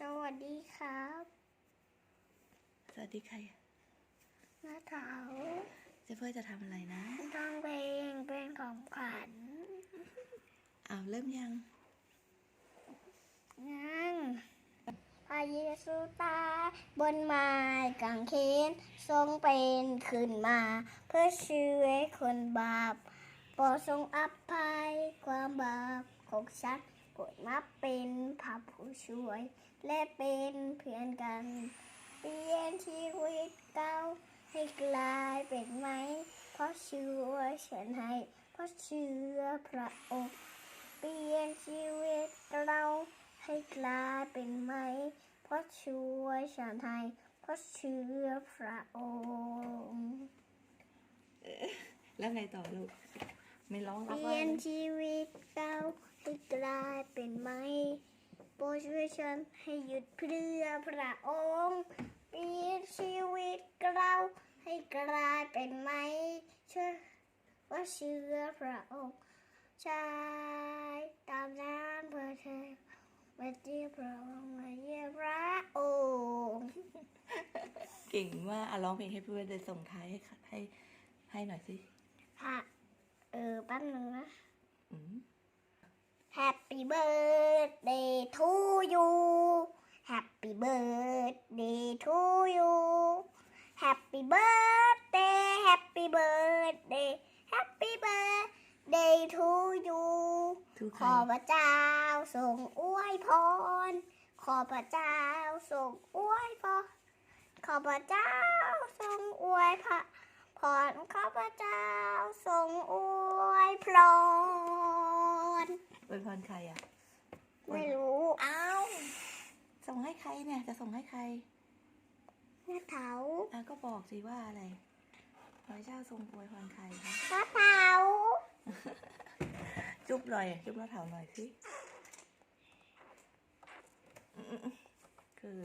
สวัสดีครับ สวัสดีใครน้าเถาเจฟเฟอร์จะทำอะไรนะต้องเพลงเป็นของขวัญอ้าวเริ่มยังงั้นพระเยซูตายบนไม้กางเขนทรงเป็นขึ้นมา เพื่อช่วยคนบาปโปรดทรงอภัยความบาปของฉัน โปรดมาเป็นพระผู้ช่วย และเป็นเพื่อนกันเปลี่ยนชีวิตเก่าให้กลายเป็นไหม เพราะเชื่อฉันให้ เพราะเชื่อพระองค์เปลี่ยนชีวิตเราให้กลายเป็นไหม เพราะช่วยฉันให้เพราะเชื่อพระองค์แล้วไงต่อลูก ไม่ร้องแล้วเปลี่ยนชีวิตเราให้กลายเป็นไหม โปรด ช่วยฉันให้หยุดเพื่อพระองค์เปลี่ยนชีวิตเราให้กลายเป็นไหมเชื่อว่าเชื่อพระองค์ใช่ตามน้ำเพื่อเธอมาเยี่ยมพระองค์มาเยี่ยมพระองค์เก่งมากอะร้องเพลงให้เพื่อนเลยส่งท้ายให้ให้ให้หน่อยสิพระเออแป๊บนึงนะอืม Happy birthday to you Happy birthday to you Happy birthday Happy birthday Happy birthday to you ทุกขใครอพระเจ้าทรงอวยพร ขอพระเจ้าทรงอวยพร ขอพระเจ้าทรงอวยพระพรขอพระเจ้า วยพรใครอะไม่รู้เอ้าส่งให้ใครเนี่ย จะส่งให้ใครน้าเถาอะก็บอกสิว่าอะไรพอะเจ้าทรงอวยพรใครคะน้าเถาจุ๊บหน่อยจุ๊บน้าเถาหน่อยสิคือ